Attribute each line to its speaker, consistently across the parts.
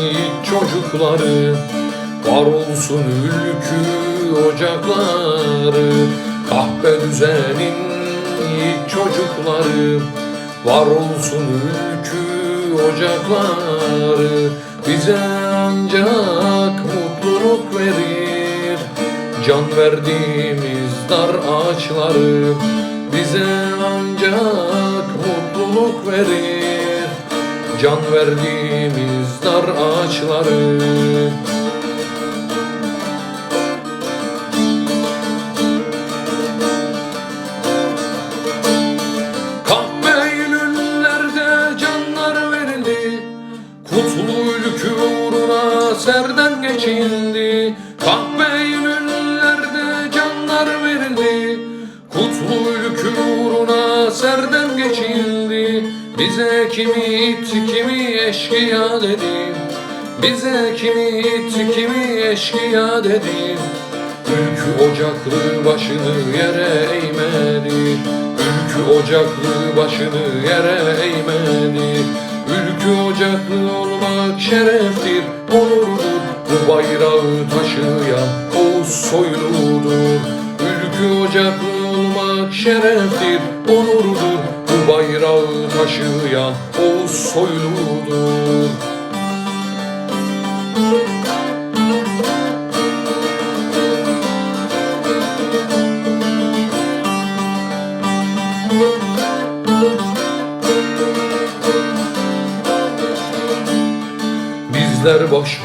Speaker 1: İlk çocukları Var olsun ülkü ocakları. Kahpe düzenin çocukları Var olsun ülkü ocakları. Bize ancak mutluluk verir Can verdiğimiz dar ağaçları. Bize ancak mutluluk verir Can verdiğimiz dar ağaçları. Kahve canlar verildi. Kutlu ülkü serden geçildi. Kahve Eylüllerde canlar verildi. Kutlu ülkü uğruna serden geçildi Bize kimi it kimi eşkıya dedi Bize kimi it kimi eşkıya dedi Ülkü ocaklı başını yere eğmedi. Ülkü ocaklı başını yere eğmedi. Ülkü ocaklı olmak şereftir, onurdur. Bu bayrağı taşıyan Oğuz soyludur. Ülkü ocaklı olmak şereftir, onurdur bayrağı taşıyan Oğuz soyludur Bizler başbuğ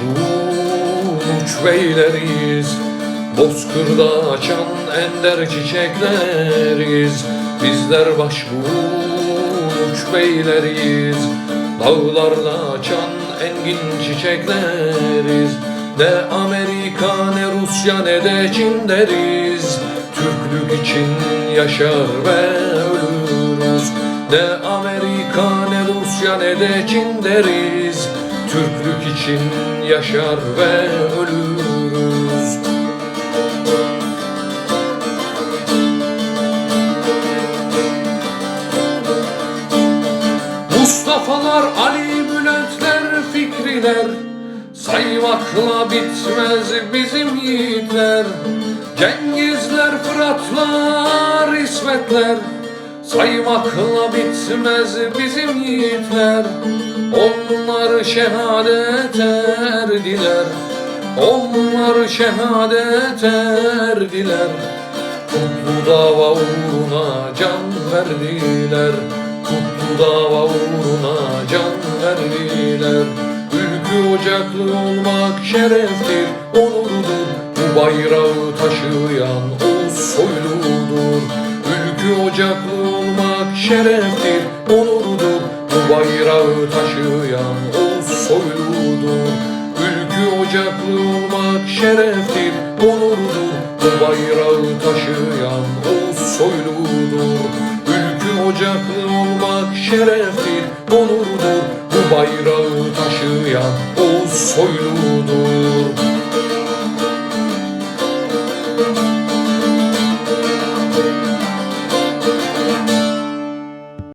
Speaker 1: beyleriz Bozkırda açan ender çiçekleriz. Bizler başbuğ beyleriz Dağlarda açan engin çiçekleriz. Ne Amerika ne Rusya ne de Çin deriz. Türklük için yaşar ve ölürüz. Ne Amerika ne Rusya ne de Çin deriz. Türklük için yaşar ve ölürüz Mustafa'lar, Ali Bülentler, Fikriler. Saymakla bitmez bizim yiğitler. Cengizler, Fıratlar, İsmetler. Saymakla bitmez bizim yiğitler. Onlar şehadet erdiler. Onlar şehadet erdiler. Kutlu dava uğruna can verdiler. Kutlu dava verdiler Ülkü ocaklı olmak şereftir, onurdur. Bu bayrağı taşıyan Oğuz soyludur. Ülkü ocaklı olmak şereftir, onurdur. Bu bayrağı taşıyan Oğuz soyludur. Ülkü ocaklı olmak şereftir, onurdur. Bu bayrağı taşıyan Oğuz soyludur. Ülkü ocaklı olmak şereftir, soyludur